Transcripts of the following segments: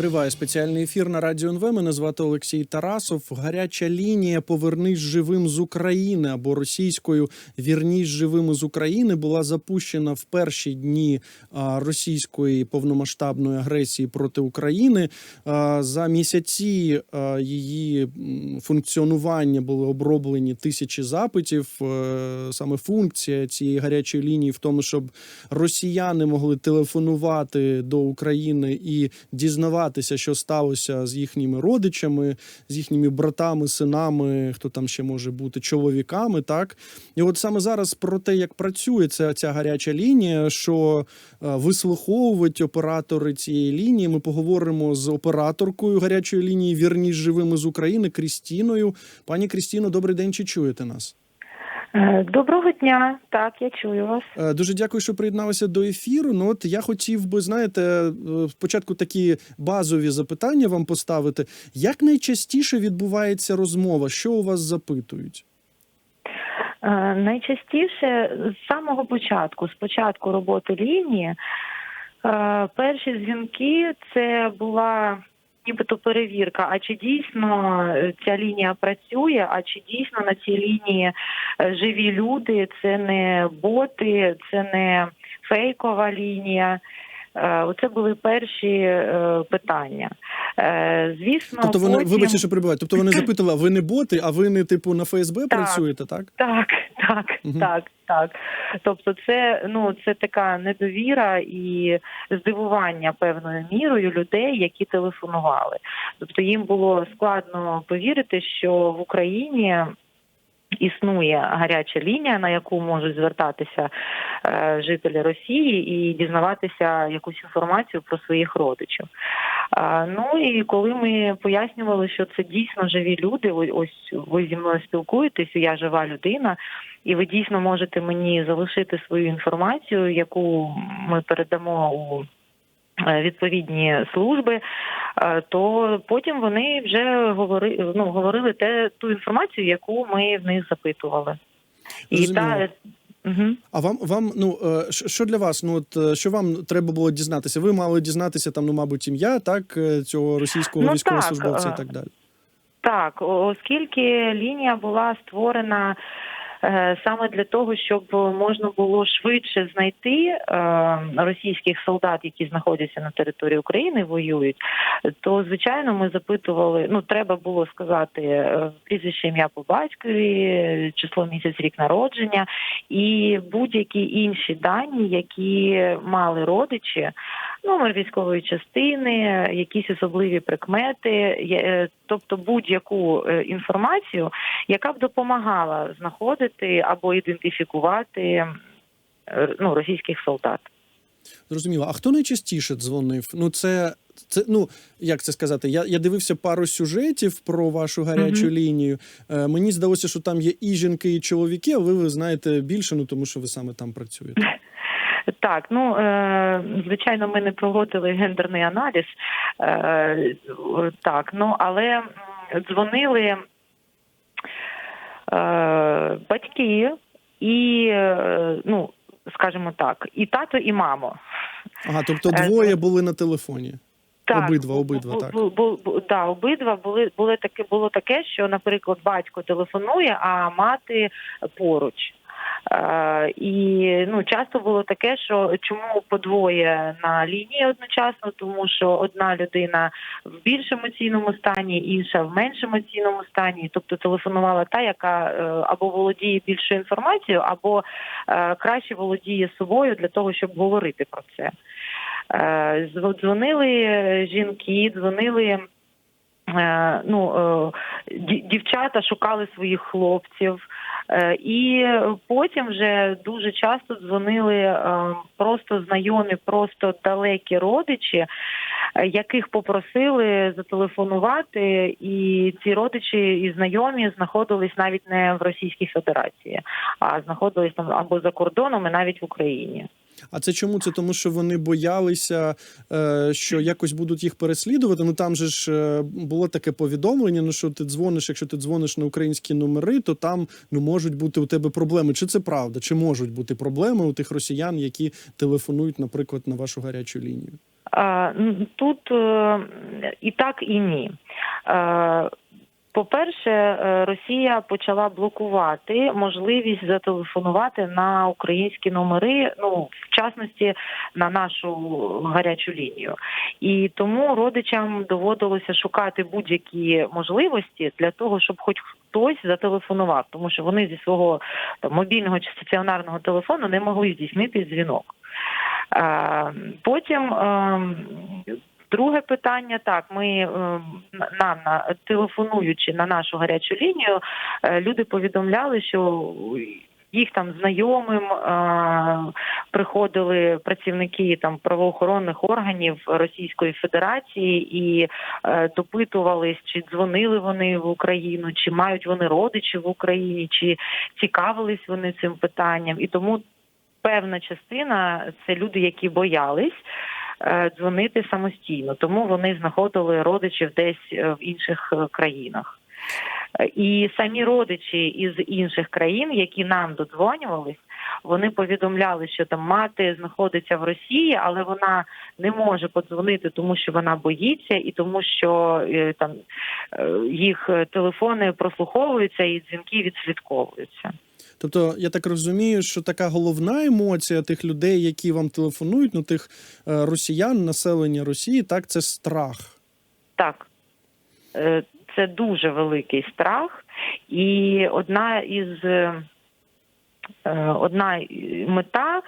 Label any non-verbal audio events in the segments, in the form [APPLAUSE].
Триває спеціальний ефір на радіо НВ. Мене звати Олексій Тарасов. Гаряча лінія Повернись живим з України або російською Вірнісь живими з України була запущена в перші дні російської повномасштабної агресії проти України. За місяці її функціонування були оброблені тисячі запитів. Е, Саме функція цієї гарячої лінії в тому, щоб росіяни могли телефонувати до України і дізнаватися, що сталося з їхніми родичами, з їхніми братами, синами, хто там ще може бути, чоловіками. Так і от саме зараз про те, як працює ця, ця гаряча лінія, що е, вислуховують оператори цієї лінії. Ми поговоримо з операторкою гарячої лінії Вірніш живими з України Крістіною. Пані Крістіно, добрий день. Чи чуєте нас? Е, Доброго дня, так, я чую вас. Е, Дуже дякую, що приєдналися до ефіру. Ну от я хотів би, знаєте, е, спочатку такі базові запитання вам поставити. Як найчастіше відбувається розмова? Що у вас запитують? Найчастіше з самого початку, з початку роботи лінії, перші дзвінки це була нібито перевірка, а чи дійсно е, ця лінія працює, а чи дійсно на цій лінії е, живі люди, це не боти, це не фейкова лінія. Е, Оце були перші е, питання. Е, Звісно, Тобто вони, потім... вибачте, що прибувають. Тобто вони запитали, а ви не боти, а ви не типу на ФСБ Так. працюєте, так? Так, так, Мгм. так, так. Тобто, це ну це така недовіра і здивування певною мірою людей, які телефонували. Тобто їм було складно повірити, що в Україні. Існує гаряча лінія, на яку можуть звертатися е, жителі Росії і дізнаватися якусь інформацію про своїх родичів. А, ну і коли ми пояснювали, що це дійсно живі люди, ось ви зі мною спілкуєтесь, я жива людина, і ви дійсно можете мені залишити свою інформацію, яку ми передамо у е, відповідні служби, е, то потім вони вже говорили, ну, говорили те ту інформацію, яку ми в них запитували. І та угу. А вам вам ну е, що для вас? Ну от е, що вам треба було дізнатися? Ви мали дізнатися там, ну мабуть, ім'я так е, цього російського Ну, військовослужбовця так, і так далі. Так, оскільки лінія була створена е, саме для того, щоб можна було швидше знайти е, російських солдат, які знаходяться на території України, воюють, то звичайно ми запитували. Ну, треба було сказати е, прізвище ім'я по батькові, число місяць, рік народження і будь-які інші дані, які мали родичі номер військової частини, якісь особливі прикмети, е, тобто будь-яку е, інформацію, яка б допомагала знаходити або ідентифікувати е, ну, російських солдат. Зрозуміло. А хто найчастіше дзвонив? Ну це. Це ну як це сказати? Я я дивився пару сюжетів про вашу гарячу Мгм. лінію. Е, мені здалося, що там є і жінки, і чоловіки. А ви, ви знаєте більше, ну тому що ви саме там працюєте. [LAUGHS] Так, ну е, звичайно, ми не проводили гендерний аналіз. Е, так, ну але дзвонили е, батьки і, ну, скажімо так, і тато, і мамо. Ага, тобто двоє були на телефоні. Так, Обидва, обидва, так. бу- бу- бу- да, обидва були були таке, було таке, що, наприклад, батько телефонує, а мати поруч. Е, і ну часто було таке, що чому подвоє на лінії одночасно, тому що одна людина в більш емоційному стані, інша в менш емоційному стані. Тобто телефонувала та, яка е, або володіє більшою інформацією, або е, краще володіє собою для того, щоб говорити про це. Дзвонили жінки, дзвонили. Ну, дівчата шукали своїх хлопців, і потім вже дуже часто дзвонили е, просто знайомі, просто далекі родичі, е, яких попросили зателефонувати, і ці родичі і знайомі знаходились навіть не в Російській Федерації, а знаходились там або за кордоном, і навіть в Україні. А це чому? Це тому, що вони боялися, е, що якось будуть їх переслідувати. Ну там же ж е, було таке повідомлення. Ну що ти дзвониш, якщо ти дзвониш на українські номери, то там ну можуть бути у тебе проблеми. Чи це правда? Чи можуть бути проблеми у тих росіян, які телефонують, наприклад, на вашу гарячу лінію? Е, Тут е, і так, і ні. Е, По-перше, е, Росія почала блокувати можливість зателефонувати на українські номери, ну в частності на нашу гарячу лінію. І тому родичам доводилося шукати будь-які можливості для того, щоб хоч хтось зателефонував, тому що вони зі свого там, мобільного чи стаціонарного телефону не могли здійснити дзвінок. Е, Потім е, друге питання: так, ми е, нам на телефонуючи на нашу гарячу лінію, е, люди повідомляли, що їх там знайомим е, приходили працівники там правоохоронних органів Російської Федерації і е, допитувались, чи дзвонили вони в Україну, чи мають вони родичів в Україні, чи цікавились вони цим питанням, і тому певна частина це люди, які боялись. Е, Дзвонити самостійно, тому вони знаходили родичів десь е, в інших е, країнах. І самі родичі із інших країн, які нам додзвонювались, вони повідомляли, що там мати знаходиться в Росії, але вона не може подзвонити, тому що вона боїться, і тому, що там їх телефони прослуховуються і дзвінки відслідковуються. Тобто, я так розумію, що така головна емоція тих людей, які вам телефонують, ну тих е, росіян, населення Росії, так це страх. Так, Е, це дуже великий страх, і одна із е, одна мета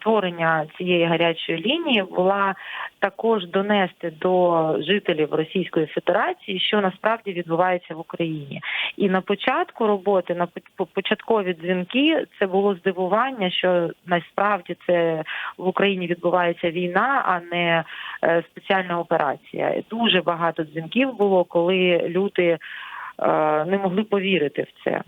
створення цієї гарячої лінії була також донести до жителів Російської Федерації, що насправді відбувається в Україні. І на початку роботи, на початкові дзвінки, це було здивування, що насправді це в Україні відбувається війна, а не е, спеціальна операція. Дуже багато дзвінків було, коли люди е, не могли повірити в це.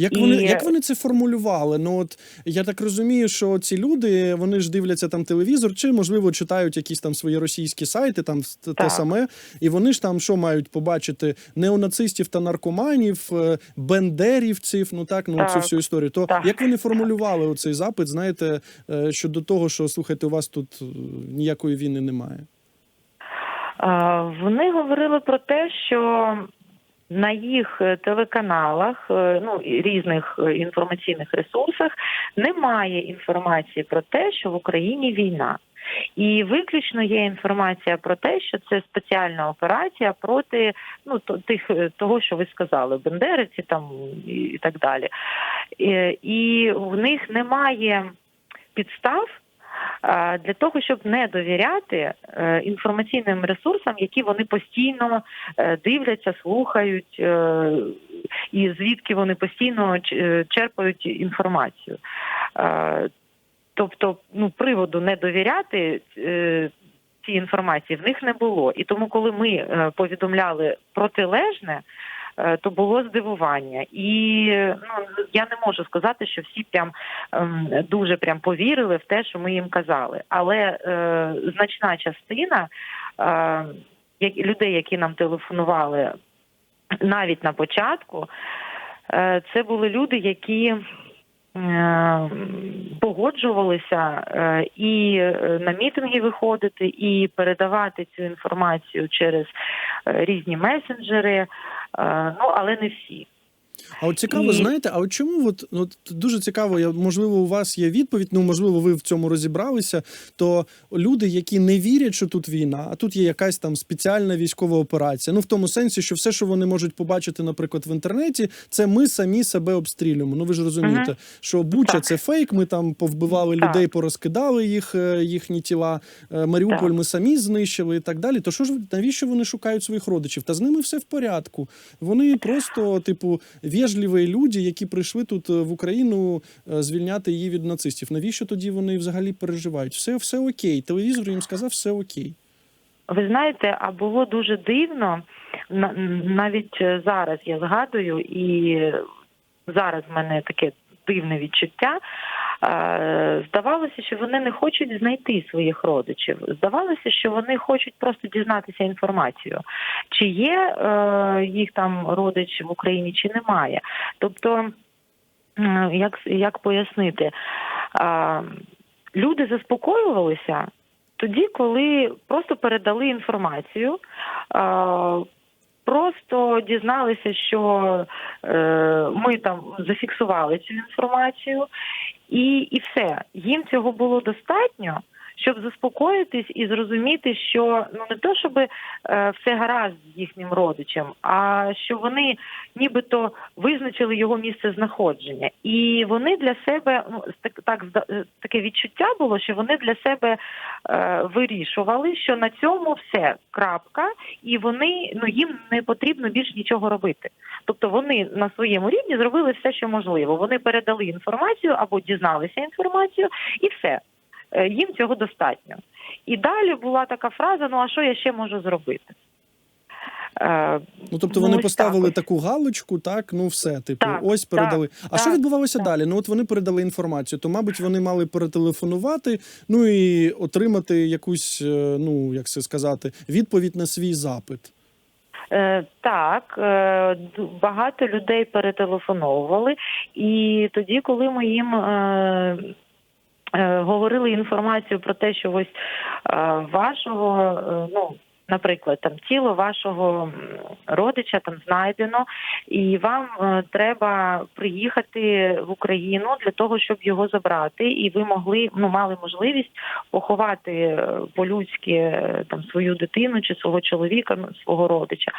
Як І- вони, як вони це формулювали? Ну от я так розумію, що ці люди вони ж дивляться там телевізор, чи можливо читають якісь там свої російські сайти, там те Так. саме, і вони ж там що мають побачити неонацистів та наркоманів, е, бендерівців, ну так, ну Так. цю всю історію. То Так. як вони формулювали оцей запит? Знаєте, е, щодо того, що слухайте, у вас тут е, ніякої війни немає. Вони говорили про те, що на їх е, телеканалах, е, ну різних е, інформаційних ресурсах немає інформації про те, що в Україні війна. І виключно є інформація про те, що це спеціальна операція проти ну тих того, що ви сказали, бендериці там і, так далі. І в них немає підстав для того, щоб не довіряти е, інформаційним ресурсам, які вони постійно е, дивляться, слухають, е, і звідки вони постійно черпають інформацію. Тобто, ну, приводу не довіряти цій інформації в них не було. І тому, коли ми повідомляли протилежне, то було здивування. І ну, я не можу сказати, що всі прям ем, дуже прям повірили в те, що ми їм казали. Але е, значна частина е, людей, які нам телефонували навіть на початку, е, це були люди, які. е, Погоджувалися е, і е, на мітинги виходити, і передавати цю інформацію через е, різні месенджери, е, ну але не всі. А от цікаво, І- знаєте, а от чому от, от дуже цікаво, я можливо, у вас є відповідь, ну можливо, ви в цьому розібралися. То люди, які не вірять, що тут війна, а тут є якась там спеціальна військова операція. Ну в тому сенсі, що все, що вони можуть побачити, наприклад, в інтернеті, це ми самі себе обстрілюємо. Ну ви ж розумієте, Мгм. що Буча Так. це фейк. Ми там повбивали Так. людей, порозкидали їх, е, їхні тіла. Е, Маріуполь Так. ми самі знищили і так далі. То що ж навіщо вони шукають своїх родичів? Та з ними все в порядку. Вони просто, типу, вежливі люди, які прийшли тут е, в Україну е, звільняти її від нацистів. Навіщо тоді вони взагалі переживають? Все, все окей. Телевізор їм сказав, все окей. Ви знаєте, а було дуже дивно на- навіть е, зараз я згадую, і зараз в мене таке дивне відчуття. Здавалося, що вони не хочуть знайти своїх родичів. Здавалося, що вони хочуть просто дізнатися інформацію, чи є е, їх там родич в Україні, чи немає. Тобто, м, як, як пояснити, Е, люди заспокоювалися тоді, коли просто передали інформацію. е, Просто дізналися, що е, ми там зафіксували цю інформацію, і, і все. Їм цього було достатньо, щоб заспокоїтись і зрозуміти, що ну не то, щоб е, все гаразд з їхнім родичем, а що вони нібито визначили його місце знаходження, і вони для себе ну так, так е, таке відчуття було, що вони для себе е, вирішували, що на цьому все крапка, і вони ну їм не потрібно більше нічого робити. Тобто вони на своєму рівні зробили все, що можливо. Вони передали інформацію або дізналися інформацію, і все. Е, Їм цього достатньо. І далі була така фраза: ну а що я ще можу зробити? Е, Ну тобто вони ось поставили так таку галочку, так ну все, типу, Так, ось передали. а так, що відбувалося так. далі? Ну от вони передали інформацію, то мабуть вони мали перетелефонувати, ну і отримати якусь, е, ну як це сказати, відповідь на свій запит. Е, Так, е, багато людей перетелефоновували, і тоді, коли ми їм е, говорили інформацію про те, що ось е, вашого, е, ну. Наприклад, там тіло вашого родича там знайдено, і вам е, треба приїхати в Україну для того, щоб його забрати, і ви могли ну мали можливість поховати е, по-людськи е, там свою дитину чи свого чоловіка, ну, свого родича.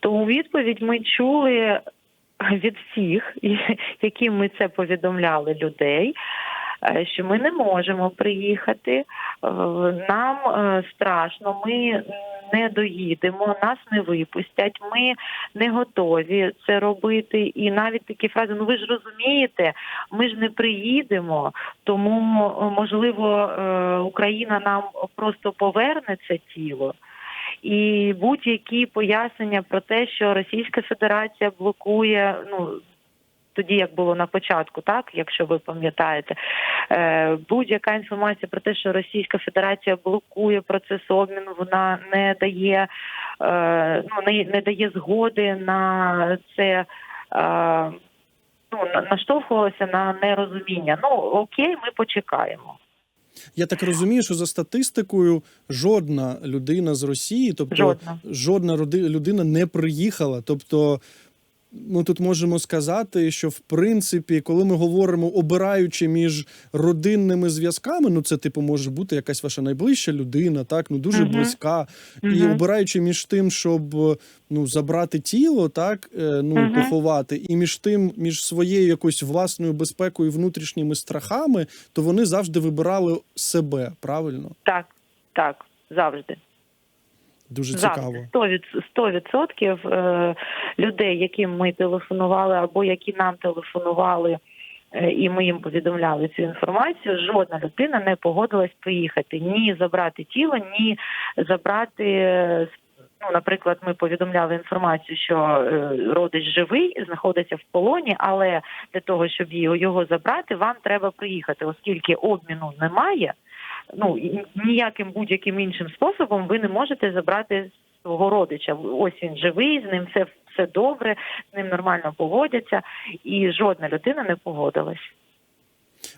То у відповідь ми чули від всіх, [LAUGHS] яким ми це повідомляли людей. Е, Що ми не можемо приїхати, е, нам е, страшно, ми не доїдемо, нас не випустять, ми не готові це робити. І навіть такі фрази: ну ви ж розумієте, ми ж не приїдемо, тому можливо Україна нам просто поверне це тіло. І будь-які пояснення про те, що Російська Федерація блокує, ну тоді як було на початку, так якщо ви пам'ятаєте, е, будь-яка інформація про те, що Російська Федерація блокує процес обміну, вона не дає е, ну не, не дає згоди на це. Е, ну на- наштовхувалося на нерозуміння. Ну окей, ми почекаємо. Я так розумію, що за статистикою жодна людина з Росії, тобто Жодна. жодна людина не приїхала. Тобто, ми тут можемо сказати, що в принципі, коли ми говоримо, обираючи між родинними зв'язками, ну це типу може бути якась ваша найближча людина, так ну дуже Мгм. близька, і обираючи між тим, щоб ну забрати тіло, так е, ну Мгм. поховати, і між тим, між своєю якоюсь власною безпекою, внутрішніми страхами, то вони завжди вибирали себе. Правильно, Так, так, завжди. Дуже цікаво. Завжди. 100 від- 100% е, людей, яким ми телефонували, або які нам телефонували, е, і ми їм повідомляли цю інформацію. Жодна людина не погодилась приїхати ні забрати тіло, ні забрати. е, Ну, наприклад, ми повідомляли інформацію, що родич живий, знаходиться в полоні, але для того, щоб його забрати, вам треба приїхати, оскільки обміну немає. Ну ніяким будь-яким іншим способом ви не можете забрати свого родича. Ось він живий, з ним все, все добре, з ним нормально поводяться, і жодна людина не погодилась.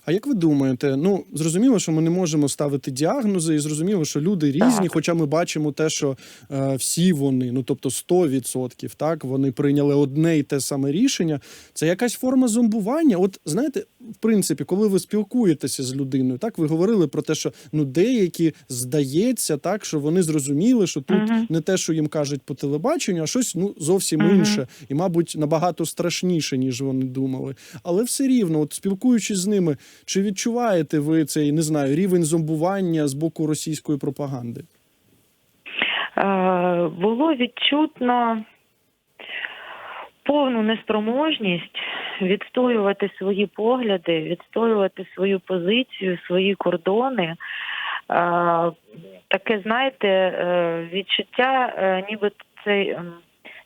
А як ви думаєте? Ну зрозуміло, що ми не можемо ставити діагнози, і зрозуміло, що люди різні, Так. хоча ми бачимо те, що е, всі вони, ну тобто 100%, так вони прийняли одне і те саме рішення. Це якась форма зомбування. От знаєте, в принципі, коли ви спілкуєтеся з людиною, так ви говорили про те, що ну деякі здається, так що вони зрозуміли, що тут Мгм. не те, що їм кажуть по телебаченню, а щось ну зовсім Мгм. інше, і, мабуть, набагато страшніше, ніж вони думали. Але все рівно, от спілкуючись з ними, чи відчуваєте ви цей не знаю рівень зомбування з боку російської пропаганди? Е, було відчутно повну неспроможність відстоювати свої погляди, відстоювати свою позицію, свої кордони. Е, Таке, знаєте, е, відчуття, ніби це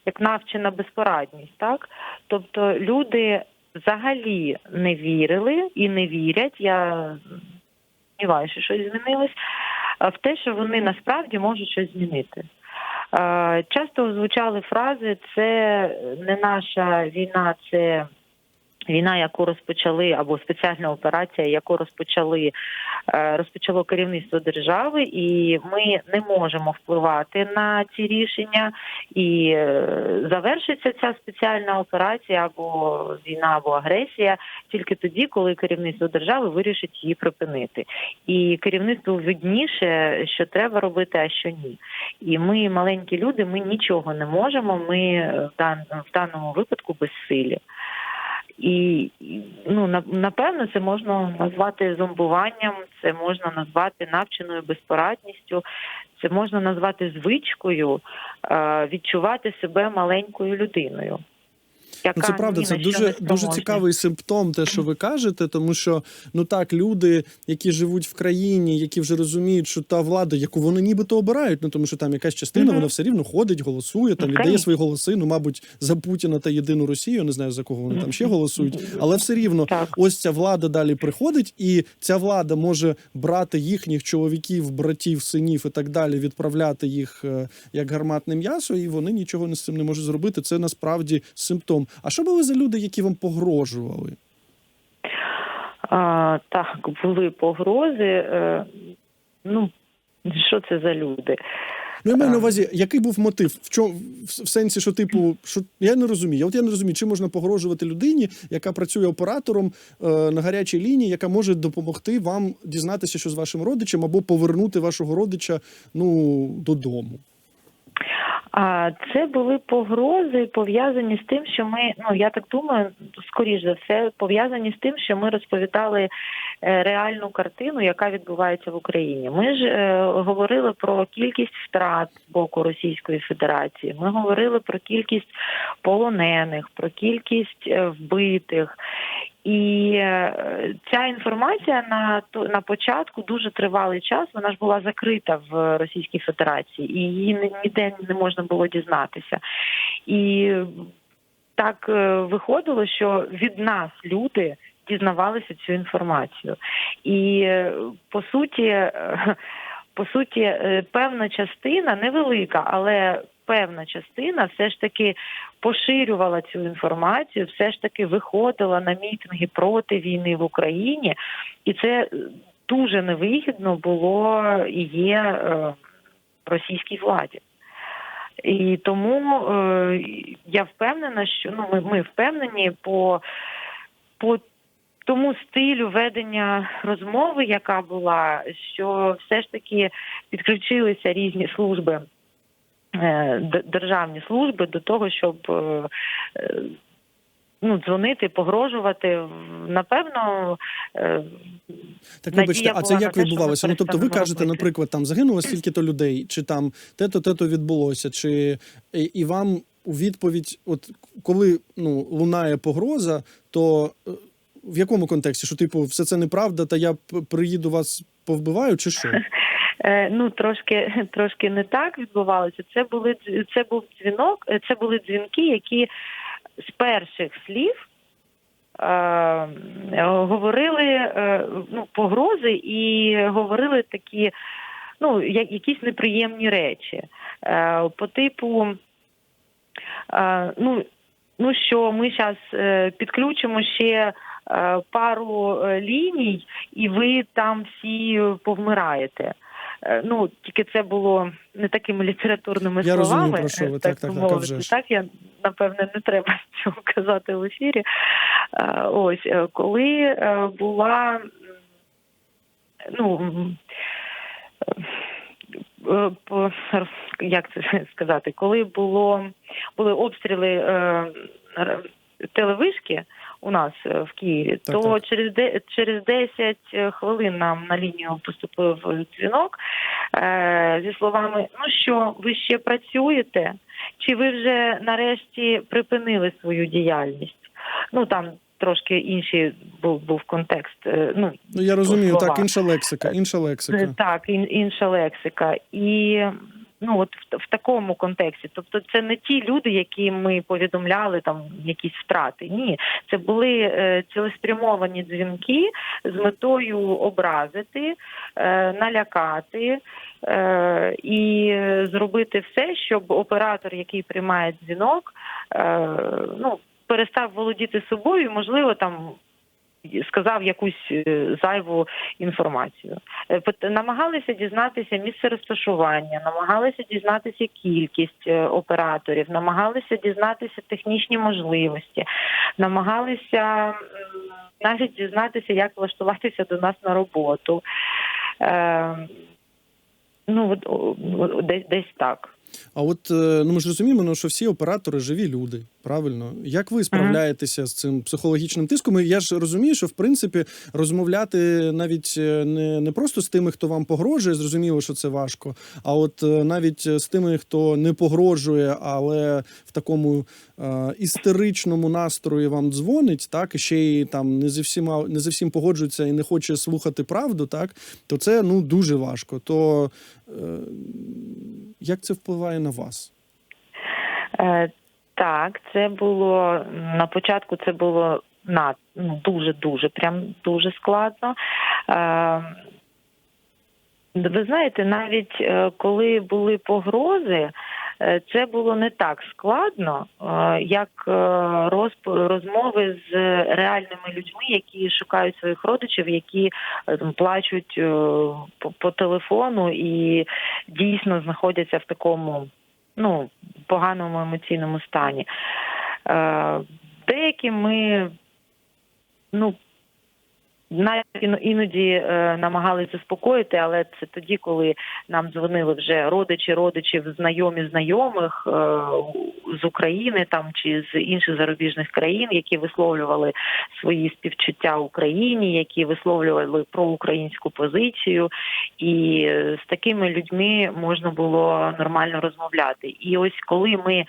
як навчена безпорадність, так? Тобто люди взагалі не вірили і не вірять. Я сподіваюся, що щось змінилось, в те, що вони насправді можуть щось змінити. Часто звучали фрази: це не наша війна, це Війна, яку розпочали, або спеціальна операція, яку розпочали е, розпочало керівництво держави, і ми не можемо впливати на ці рішення. І е, завершиться ця спеціальна операція або війна, або агресія тільки тоді, коли керівництво держави вирішить її припинити. І керівництву видніше, що треба робити, а що ні. І ми, маленькі люди, ми нічого не можемо. Ми е, в даному випадку безсилі. І ну на- напевно це можна назвати зомбуванням, це можна назвати навченою безпорадністю, це можна назвати звичкою е, відчувати себе маленькою людиною. Ну, Яка це правда, це дуже дуже цікавий симптом, те, що ви кажете, тому що ну так, люди, які живуть в країні, які вже розуміють, що та влада, яку вони нібито обирають, ну тому що там якась частина, Мгм. вона все рівно ходить, голосує, там віддає свої голоси. Ну, мабуть, за Путіна та єдину Росію. я Не знаю за кого вони там ще голосують, але все рівно Так. ось ця влада далі приходить, і ця влада може брати їхніх чоловіків, братів, синів і так далі, відправляти їх е, як гарматне м'ясо, і вони нічого не з цим не можуть зробити. Це насправді симптом. А що були за люди, які вам погрожували? А, так, були погрози. Е, ну що це за люди? Ну, я маю на увазі, який був мотив? В чому в, в сенсі, що типу, що я не розумію. От я не розумію, чи можна погрожувати людині, яка працює оператором е, на гарячій лінії, яка може допомогти вам дізнатися, що з вашим родичем, або повернути вашого родича ну додому. А це були погрози пов'язані з тим, що ми, ну я так думаю, скоріш за все, пов'язані з тим, що ми розповідали е, реальну картину, яка відбувається в Україні. Ми ж е, говорили про кількість втрат з боку Російської Федерації. Ми говорили про кількість полонених, про кількість е, вбитих. І е, ця інформація на на початку дуже тривалий час. Вона ж була закрита в Російській Федерації, і її ніде не можна було дізнатися. І так е, виходило, що від нас люди дізнавалися цю інформацію. І е, по суті, [LAUGHS] по суті, певна частина невелика, але певна частина все ж таки поширювала цю інформацію, все ж таки виходила на мітинги проти війни в Україні, і це е, дуже невигідно було і є е, російській владі. І тому е, я впевнена, що ну ми, ми впевнені по, по тому стилю ведення розмови, яка була, що все ж таки підключилися різні служби, державні служби до того, щоб е, е, ну, дзвонити, погрожувати. Напевно, е, Так, вибачте, а це як те, відбувалося? Ну тобто, ви кажете, робити. наприклад, там загинуло стільки-то людей, чи там те-то, те-то відбулося, чи і, вам у відповідь, от коли ну лунає погроза, то е, в якому контексті? Що типу, все це неправда, та я приїду вас повбиваю, чи що? [LAUGHS] Е, Ну трошки трошки не так відбувалося. Це були це був дзвінок, е, це були дзвінки, які з перших слів е, говорили ну, погрози і говорили такі, ну якісь неприємні речі. По типу, ну, ну що ми зараз підключимо ще. Пару ліній, і ви там всі повмираєте. Е, Ну тільки це було не такими літературними Я словами. про що ви. е, Так, так, так, мовити. Так я напевне не треба [LAUGHS] цього казати в ефірі. Е, Ось коли була ну. як це [LAUGHS] сказати, коли було були обстріли телевишки у нас е, в Києві, Так, то так. через де через 10 хвилин нам на лінію поступив дзвінок е, зі словами: Ну що, ви ще працюєте? Чи ви вже нарешті припинили свою діяльність? Ну там трошки інший був був контекст. е, Ну Ну я розумію, слова. так, інша лексика, інша лексика. Е, Так, ін, інша лексика. І ну от в, в такому контексті. Тобто, це не ті люди, які ми повідомляли там якісь втрати. Ні, це були е, цілеспрямовані дзвінки з метою образити, е, налякати. Е, і зробити все, щоб оператор, який приймає дзвінок, е, ну перестав володіти собою, можливо, там сказав якусь е, зайву інформацію. Е, Намагалися дізнатися місце розташування, намагалися дізнатися кількість е, операторів, намагалися дізнатися технічні можливості, намагалися навіть дізнатися, як влаштуватися до нас на роботу. Ну, десь, десь так. А от ну ми ж розуміємо, ну, що всі оператори живі люди. Правильно, як ви справляєтеся з цим психологічним тиском? І я ж розумію, що в принципі розмовляти навіть е, не, не просто з тими, хто вам погрожує, зрозуміло, що це важко. А от е, навіть з тими, хто не погрожує, але в такому е, істеричному настрої вам дзвонить, так і ще й там не зі всіма не зі всім погоджується і не хоче слухати правду, так то це ну дуже важко. То е, як це впливає на вас? Так, це було на початку. Це було на ну, дуже дуже прям дуже складно. Е, ви знаєте, навіть е, коли були погрози, е, це було не так складно, е, як розмови з реальними людьми, які шукають своїх родичів, які там, плачуть по телефону і дійсно знаходяться в такому ну, поганому емоційному стані. Е, деякі ми ну, навіть іно- іноді е, намагалися заспокоїти, але це тоді, коли нам дзвонили вже родичі, родичів, знайомі знайомих е, з України там чи з інших зарубіжних країн, які висловлювали свої співчуття Україні, які висловлювали проукраїнську позицію, і е, з такими людьми можна було нормально розмовляти. І ось коли ми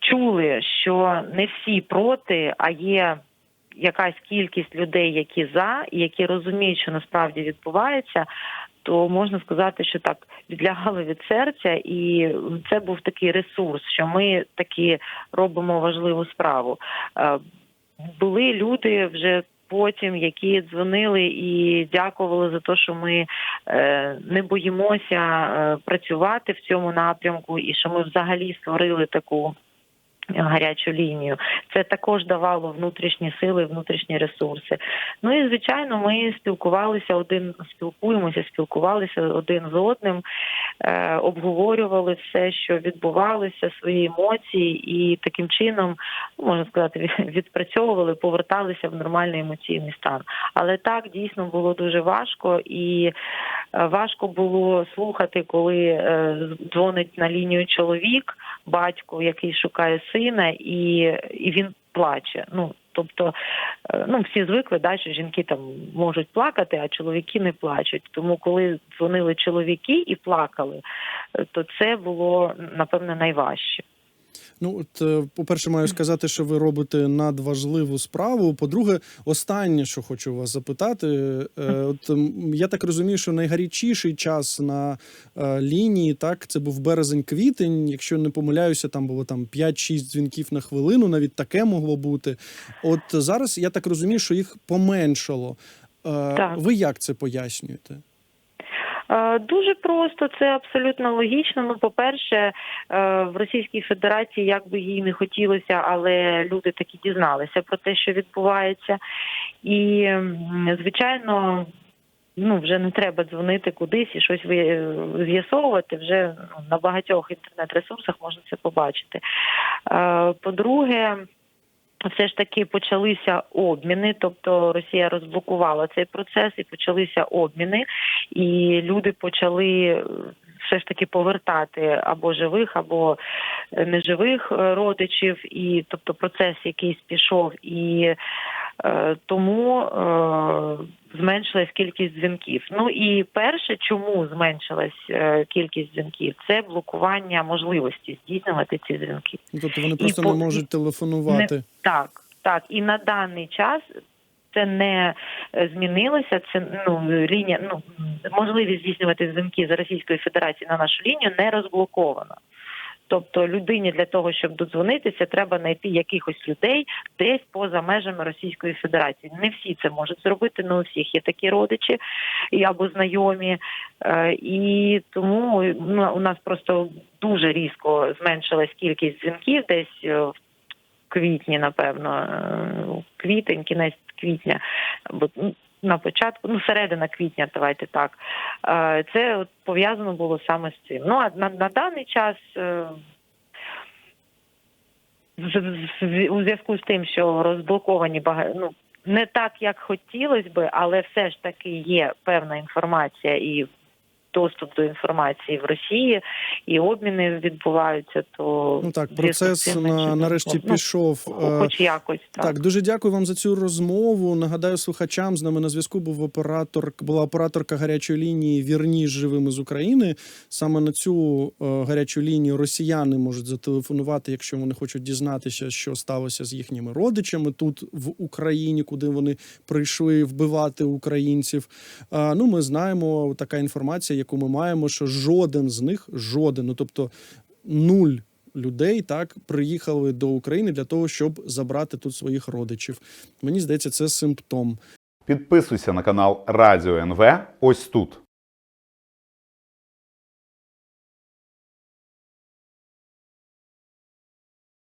чули, що не всі проти, а є якась кількість людей, які за, які розуміють, що насправді відбувається, то можна сказати, що так відлягали від серця, і це був такий ресурс, що ми таки робимо важливу справу. Е, Були люди вже. Потім, які дзвонили і дякували за те, що ми е, не боїмося е, працювати в цьому напрямку, і що ми взагалі створили таку гарячу лінію. Це також давало внутрішні сили, внутрішні ресурси. Ну і звичайно, ми спілкувалися один, спілкуємося, спілкувалися один з одним, е, обговорювали все, що відбувалося, свої емоції, і таким чином, ну, можна сказати, [LAUGHS] відпрацьовували, поверталися в нормальний емоційний стан. Але так дійсно було дуже важко і. е, Важко було слухати, коли е, дзвонить на лінію чоловік, батько, який шукає сина, і, і він плаче. Ну тобто, е, ну всі звикли, да, що жінки там можуть плакати, а чоловіки не плачуть. Тому, коли дзвонили чоловіки і плакали, е, то це було напевне найважче. Ну, от, е, по-перше, маю сказати, що ви робите надважливу справу. По-друге, останнє, що хочу вас запитати, е, от я так розумію, що найгарячіший час на е, лінії, так, це був березень-квітень. Якщо не помиляюся, там було там 5-6 дзвінків на хвилину, навіть таке могло бути. От зараз я так розумію, що їх поменшало. Так. Ви як це пояснюєте? Е, Дуже просто, це абсолютно логічно. Ну, по-перше, е, в Російській Федерації, як би їй не хотілося, але люди таки дізналися про те, що відбувається. І, звичайно, ну вже не треба дзвонити кудись і щось ви- з'ясовувати. Вже ну, на багатьох інтернет-ресурсах можна це побачити. Е, По-друге, все ж таки почалися обміни, тобто Росія розблокувала цей процес і почалися обміни, і люди почали все ж таки повертати або живих, або е, неживих е, родичів, і тобто процес якийсь пішов і. е, Тому е, зменшилась кількість дзвінків. Ну і перше, чому зменшилась е, кількість дзвінків, це блокування можливості здійснювати ці дзвінки. Тобто вони просто по- не можуть телефонувати. Так, так. І на даний час це не е, змінилося. Це ну лінія, ну можливість здійснювати дзвінки з Російської Федерації на нашу лінію не розблокована. Тобто людині для того, щоб додзвонитися, треба знайти якихось людей десь поза межами Російської Федерації. Не всі це можуть зробити, не у всіх є такі родичі або знайомі. Е, І тому ну, у нас просто дуже різко зменшилась кількість дзвінків, десь е, в квітні, напевно, е, квітень, кінець квітня, або ну, на початку, ну середина квітня, давайте так. Е, Це от пов'язано було саме з цим. Ну а на, на даний час. е, у зв'язку з тим, що розблоковані бага... ну, не так, як хотілося би, але все ж таки є певна інформація і доступ до інформації в Росії, і обміни відбуваються. То Ну так, процес на, нарешті ну, пішов. е, хоч якось так. Так, дуже дякую вам за цю розмову. Нагадаю слухачам, з нами на зв'язку був оператор, була операторка гарячої лінії Вірніш живими з України. Саме на цю е, гарячу лінію росіяни можуть зателефонувати, якщо вони хочуть дізнатися, що сталося з їхніми родичами тут в Україні, куди вони прийшли вбивати українців. А, ну, ми знаємо така інформація, яку ми маємо, що жоден з них, жоден, ну тобто нуль людей так приїхали до України для того, щоб забрати тут своїх родичів. Мені здається, це симптом. Підписуйся на канал Радіо НВ ось тут.